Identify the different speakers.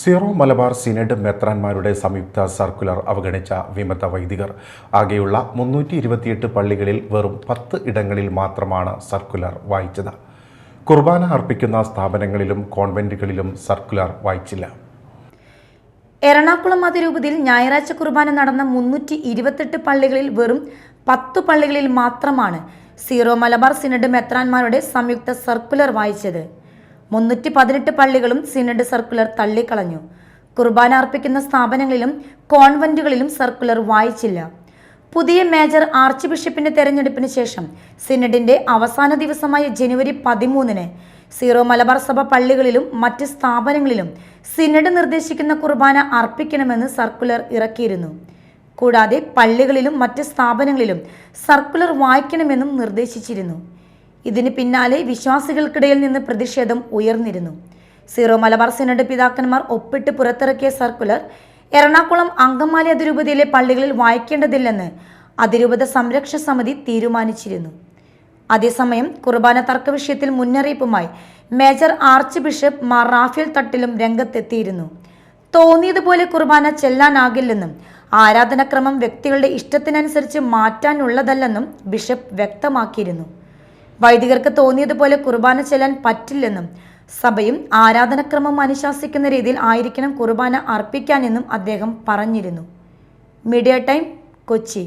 Speaker 1: Zero Malabar synod മെത്രാന്മാരുടെ സംയുക്ത circular അവഗണിച്ച വിമത വൈദികർ. ആകെയുള്ള മുന്നൂറ്റി ഇരുപത്തിയെട്ട് പള്ളികളിൽ വെറും പത്ത് ഇടങ്ങളിൽ മാത്രമാണ് സർക്കുലർ വായിച്ചത്. കുർബാന അർപ്പിക്കുന്ന സ്ഥാപനങ്ങളിലും കോൺവെന്റുകളിലും സർക്കുലർ വായിച്ചില്ല.
Speaker 2: എറണാകുളം അതിരൂപതയിൽ ഞായറാഴ്ച കുർബാന നടന്ന മുന്നൂറ്റി ഇരുപത്തെട്ട് പള്ളികളിൽ വെറും പത്തു പള്ളികളിൽ മാത്രമാണ് സീറോ മലബാർ സിനഡ് മെത്രാന്മാരുടെ സംയുക്ത സർക്കുലർ വായിച്ചത്. മുന്നൂറ്റി പതിനെട്ട് പള്ളികളും സിനഡ് സർക്കുലർ തള്ളിക്കളഞ്ഞു. കുർബാന അർപ്പിക്കുന്ന സ്ഥാപനങ്ങളിലും കോൺവെന്റുകളിലും സർക്കുലർ വായിച്ചില്ല. പുതിയ മേജർ ആർച്ച് ബിഷപ്പിന്റെ തെരഞ്ഞെടുപ്പിന് ശേഷം സിനഡിന്റെ അവസാന ദിവസമായ ജനുവരി പതിമൂന്നിന് സീറോ മലബാർ സഭ പള്ളികളിലും മറ്റ് സ്ഥാപനങ്ങളിലും സിനഡ് നിർദ്ദേശിക്കുന്ന കുർബാന അർപ്പിക്കണമെന്ന് സർക്കുലർ ഇറക്കിയിരുന്നു. കൂടാതെ പള്ളികളിലും മറ്റ് സ്ഥാപനങ്ങളിലും സർക്കുലർ വായിക്കണമെന്നും നിർദ്ദേശിച്ചിരുന്നു. ഇതിന് പിന്നാലെ വിശ്വാസികൾക്കിടയിൽ നിന്ന് പ്രതിഷേധം ഉയർന്നിരുന്നു. സീറോ മലബാർ സിനഡ് പിതാക്കന്മാർ ഒപ്പിട്ട് പുറത്തിറക്കിയ സർക്കുലർ എറണാകുളം അങ്കമാലി അതിരൂപതയിലെ പള്ളികളിൽ വായിക്കേണ്ടതില്ലെന്ന് അതിരൂപത സംരക്ഷ സമിതി തീരുമാനിച്ചിരുന്നു. അതേസമയം കുർബാന തർക്ക വിഷയത്തിൽ മുന്നറിയിപ്പുമായി major arch bishop Mar Raphael തട്ടിലും രംഗത്തെത്തിയിരുന്നു. തോന്നിയതുപോലെ കുർബാന ചെല്ലാനാകില്ലെന്നും ആരാധനക്രമം വ്യക്തികളുടെ ഇഷ്ടത്തിനനുസരിച്ച് മാറ്റാനുള്ളതല്ലെന്നും ബിഷപ്പ് വ്യക്തമാക്കിയിരുന്നു. വൈദികർക്ക് തോന്നിയതുപോലെ കുർബാന ചെല്ലാൻ പറ്റില്ലെന്നും സഭയും ആരാധനക്രമം അനുശാസിക്കുന്ന രീതിയിൽ ആയിരിക്കണം കുർബാന അർപ്പിക്കാനെന്നും അദ്ദേഹം പറഞ്ഞിരുന്നു. Media time Kochi.